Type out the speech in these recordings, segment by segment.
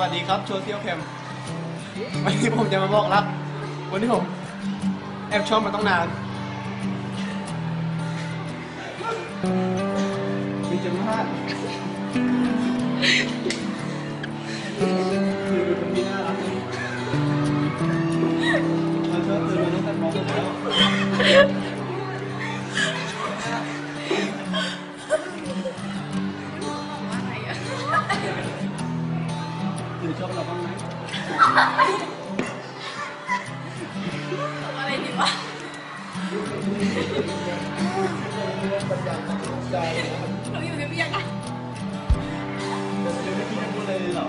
วัสดีครับโชว์เที่ยวแคมวันนี้ผมจะมาบอกรักวันนี้ผมแอบชอบมาต้องนานมีจำนวน ชอบเราบ้างไหมอะไรดีวะใจเราอยู่ในเบียงอะจะไม่คิดจะพูดอะไรเลยเหรอ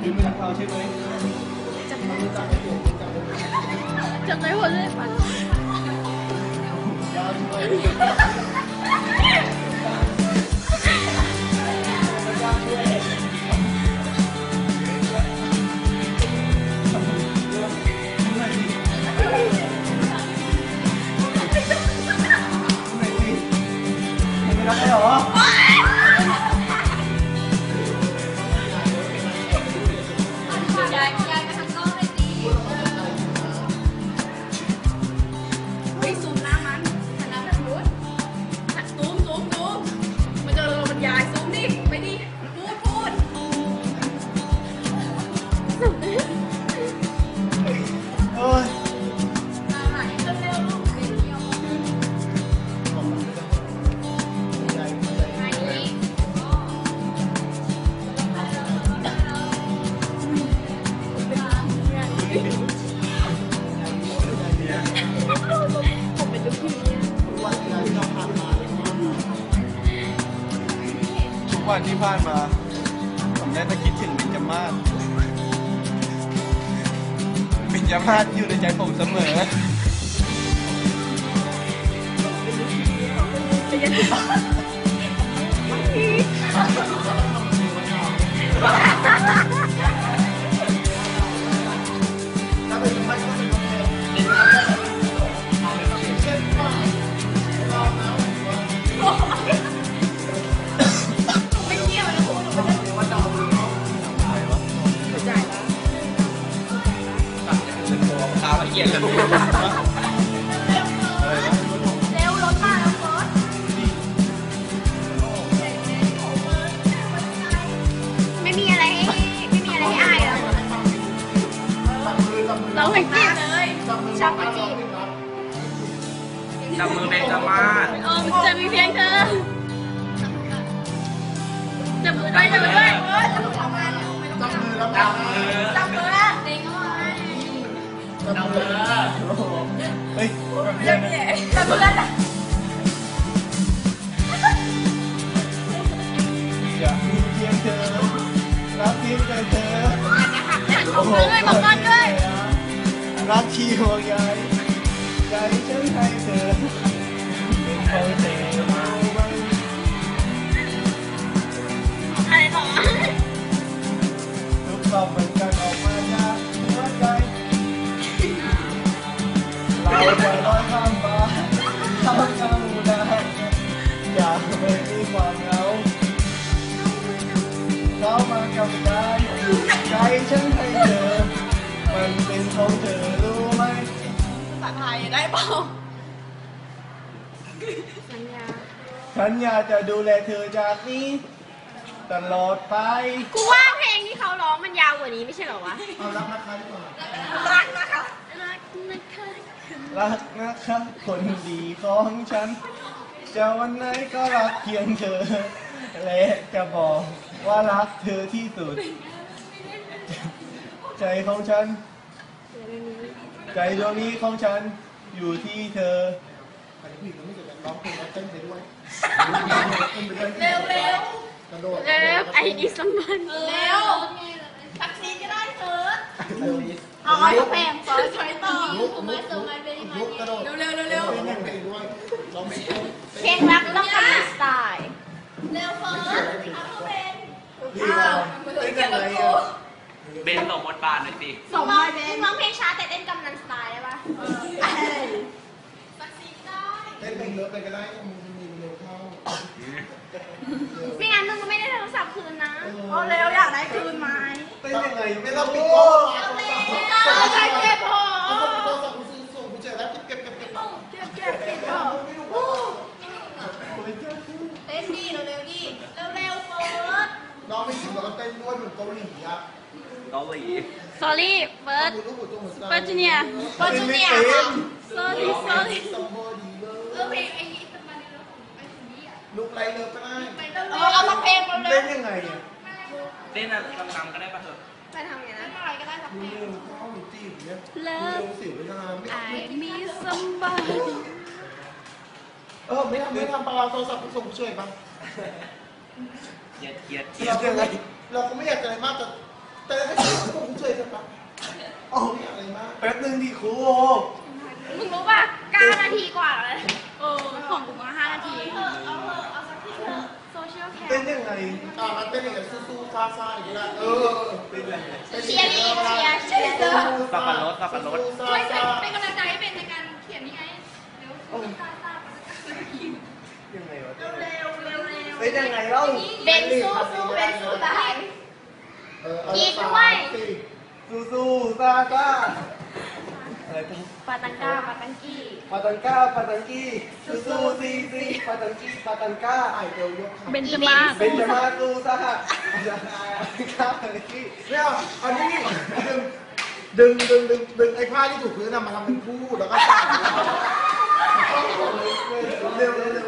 คือไม่รักเราใช่ไหมจำได้จำได้หมดเลยปะยาวด้วย วันที่ผ่านมา ผมได้แต่คิดถึงมินจามาศมินจามาศอยู่ในใจผมเสมอไม่ ตาละเอียดเลยเร็วรถมาแล้วเฟิร์สไม่มีอะไรให้ไม่มีอะไรให้อายแล้วเราไปจีบเลยชอบไปจีบจับมือเบนจามาศเออจะมีเพียงเธอ อจับมือแล้วอย่ามีเพียงเธอรักเพียงแต่เธอจับมือด้วยบอกก่อนด้วย รักที่ห่วงใย ฉันให้เธอ มันเป็นของเธอรู้ไหมภาษาไทยได้เปล่าสัญญาฉันอยากจะดูแลเธอจากนี้ ตลอดไป กูว่าเพลงที่เขาร้องมันยาวกว่านี้ไม่ใช่เหรอวะ เอารักนะคะดีกว่ารักนะคะ รักนะคะรักนะคะคนดีของฉัน จะวันไหนก็รักเพียงเธอ และจะบอกว่ารักเธอที่สุด ใจของฉัน ใจดวงนี้ของฉันอยู่ที่เธอเร็วเร็วเร็วไอ้ดิสมันเร็วทักซีก็ได้เถิดเอาไอ้แพงเฟิร์สใช้ต่อไม่เติมไม่เป็นไม่เร็วเร็วเร็วเร็วเพลงรักต้องการสไตล์เร็วเฟิร์สเอาเป็นอ้าวเกี่ยวกับกู เบนส่งบทบาทหน่อยสิส่งมาเป็นร้องเพลงช้าแต่เต้นกำนันสไตล์ได้ปะสักซีได้เต้นเพลงเลิฟไปก็ได้มึงมีเร็วเข้าไม่งั้นมึงก็ไม่ได้โทรศัพท์คืนนะเอาเร็วอยากได้คืนไหมเป็นยังไงไม่ไม่ต้ต้อองงปิปิดดโทโอ้ รศัพท์ ใช่เก็บพอ เอาต้องปิดโทรศัพท์กูซื้อส่งกูเจอแล้วเก็บเก็บเก็บเก็บ เก็บเก็บเก็บพอเต้นดีเร็วๆดิเร็วๆเฟิร์ส น้องไม่ถึงเราก็เต้นด้วยเห มือนเกาหลีอะเกาหลี sorry เบิร์ดดูรูปหัวตัวเหมือนเบิร์ดจูเนียร์เฟิร์สจูเนียร์ค่ะ sorry sorry ซัมเบอร์ดีเลเออยเพลงไอ้นี่สมันนี่แล้วของไอ้คนนี้อะลุกไรเลิฟก็ได้ไปเร็วๆเอาสักเพลงเร็เล่วนยังไงอะเต้นอะไรกำๆก็ได้ปะเถอะๆไปทำอย่างนั้นอะไรก็ได้สักเพดูลงเร็วเข้าหนูจีบเนี่ยเลิดูฟเร็วสิวเลยนะไม่ I miss somebody เออไม่ทำไม่ทำปลาโทรศัพท์กูส่งเฉยบ้างเกลียดเกลียดเกลียเราดยังไง เราก็ไม่อยากจะอะไรมากแต่แต่ให้ส่งเฉยสักพักโอ้ไม่อยากอะไรมากแป๊บนึงดิครูมึงรู้ป่ะ9นาทีกว่าเลยเออของกูมาห้านาทีเออเอาเถอะเอาสักทีเถอะ social เต้น cam ยังไงอ่ามันเป็นอย่างสู้ๆซ่าๆอย่างนี้ละเออเป็นยังไงเชียร์ดีเชียร์เชียร์เชียร์สับปะรดสับปะรด ช่วยช่วยเป็นกำลังใจให้เป็นในการเขียนนี่ไงเร็วตาตา ยังไงวะ เร็วเร็วเร็วเร็ว เป็น ยังไงเล่าเบนสู้สู้เบนสู้ตายเออเอากินด้วยสี่สู้สู้ๆซาซ่าอะไรกันปาตังก้าปาตังกี้ปาตังก้าปาตังกี้สู้สู้ๆซีซีปาตังกี้ปาตังก้าไอเดียวยกขาเบนจามาศเป็นจะมาสู้ซะปาตังก้าปาตังกี้ไม่เอาอันนี้ดึงดึงดึงดึงดึงไอ้ผ้าที่ถูกพื้นน่ะมาทำเป็นคู่แล้วก็ใส่เร็วเร็วเร็ว